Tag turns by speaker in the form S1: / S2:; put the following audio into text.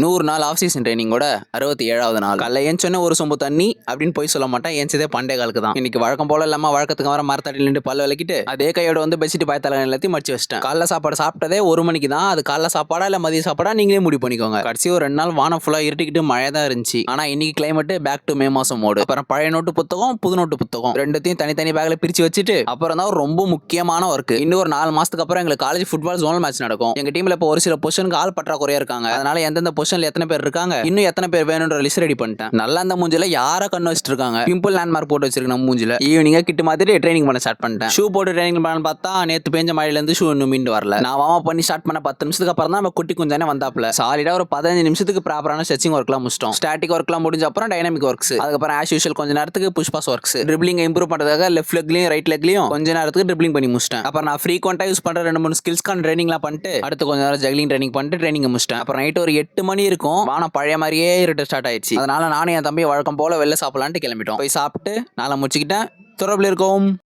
S1: நூறு நாள் of season ட்ரைனிங்கோட அறுபத்தி ஏழாவது நாள். காலைல ஏஞ்சோன்னே ஒரு சொம்பு தண்ணி அப்படின்னு போய் சொல்ல மாட்டேன் ஏஞ்சதே பண்டே காலுக்கு தான். இன்னைக்கு வழக்கம் போல இல்லாம வழக்கத்துக்கு வர மரத்தடியில் நின்று பல்ல விளக்கிட்டு அதே கையோட வந்து பெட்ஷீட் பாயத்தலை எல்லாத்தையும் மடிச்சு வச்சிட்டேன். காலைல சாப்பாடு சாப்பிட்டதே ஒரு மணிக்கு தான். அது காலைல சாப்பாடா இல்ல மதிய சாப்பாடா நீங்களே முடிவு பண்ணிக்கோங்க. கடைசி ஒரு ரெண்டு நாள் வானம் ஃபுல்லா இருட்டிக்கிட்டு மழை தான் இருந்துச்சு. ஆனா இன்னைக்கு கிளைமேட் பேக் டு மே மாசம் மோடு அப்புறம் பழைய நோட்டு புத்தகம் புது நோட்டு புத்தகம். ரெண்டுத்தையும் தனித்தனி பேக்ல பிரிச்சு வச்சுட்டு அப்புறம் தான் ரொம்ப முக்கியமான ஒர்க் இன்னும் ஒரு நாலு மாசத்துக்கு அப்புறம் எங்களுக்கு காலேஜ் ஃபுட்பால் ஜோனல் மேட்ச் நடக்கும். எங்க டீம்ல இப்போ ஒரு சில பொசிஷனுக்கு ஆள் பற்றாக்குறையா இருக்காங்க. அதனால எந்தெந்த பொசிஷன்ல எத்தனை பேர் இருக்காங்க? இன்னும் எத்தனை பேர் வேணும்ன்ற லிஸ்ட் ரெடி பண்ணிட்டேன். நல்லா அந்த மூஞ்சில யார கண்ணு வச்சிட்டு இருக்காங்க? பிம்பிள் லேண்ட்மார்க் போட்டு வச்சிருக்க நம்ம மூஞ்சில. ஈவினிங்கா கிட்ட மாதிரி ட்ரைனிங் பண்ண ஸ்டார்ட் பண்ணிட்டேன். ஷூ போட்டு ட்ரைனிங் பண்ண பார்த்தா நேத்து பேஞ்ச மழையில இருந்து ஷூ இன்னும் மீண்டு வரல. நான் வாமா பண்ணி ஸ்டார்ட் பண்ண பத்து நிமிஷத்துக்கு அப்புறம் தான் நம்ம குட்டி குஞ்சானே வந்தாப்ல சாலிடா ஒரு பதினஞ்சு நிமிஷத்துக்கு ப்ராப்பரான ஸ்ட்ரெச்சிங் ஒர்க்லாம் முடிச்சிட்டோம். ஸ்டாட்டிக் ஒர்க்லாம் முடிஞ்ச அப்புறம் டைனமிக் ஒர்க்ஸ் அதுக்கப்புறம் ஆஸ் யூஷுவல் கொஞ்ச நேரத்துக்கு புஷ்பாஸ் ஒர்க்ஸ் ட்ரிப்ளிங் இம்ப்ரூவ் பண்றதுக்காக லெஃப்ட் லெக்லயும் ரைட் லெக்லயும் கொஞ்ச நேரத்துக்கு ட்ரிப்ளிங் பண்ணி முடிச்சிட்டேன். அப்புறம் நான் ஃப்ரீக்வெண்டா யூஸ் பண்ற ரெண்டு மூணு ஸ்கில்ஸ்க்கான ட்ரைனிங்லாம் பண்ணிட்டு அடுத்து கொஞ்ச நேரம் ஜக்லிங் ட்ரைனிங் பண்ணிட்டு ட்ரைனிங் முடிச்சிட்டேன். அப்புறம் நைட் ஒரு எட்டு மணி இருக்கும். வானம் பழைய மாதிரியே இருட்டு ஸ்டார்ட் ஆயிடுச்சு. அதனால நானும் என் தம்பி வழக்கம் போல வெளில சாப்பிடலான்ட்டு கிளம்பிட்டோம். போய் சாப்பிட்டு நாளை முடிச்சுக்கிட்டேன். தொடர்பில் இருக்கோம்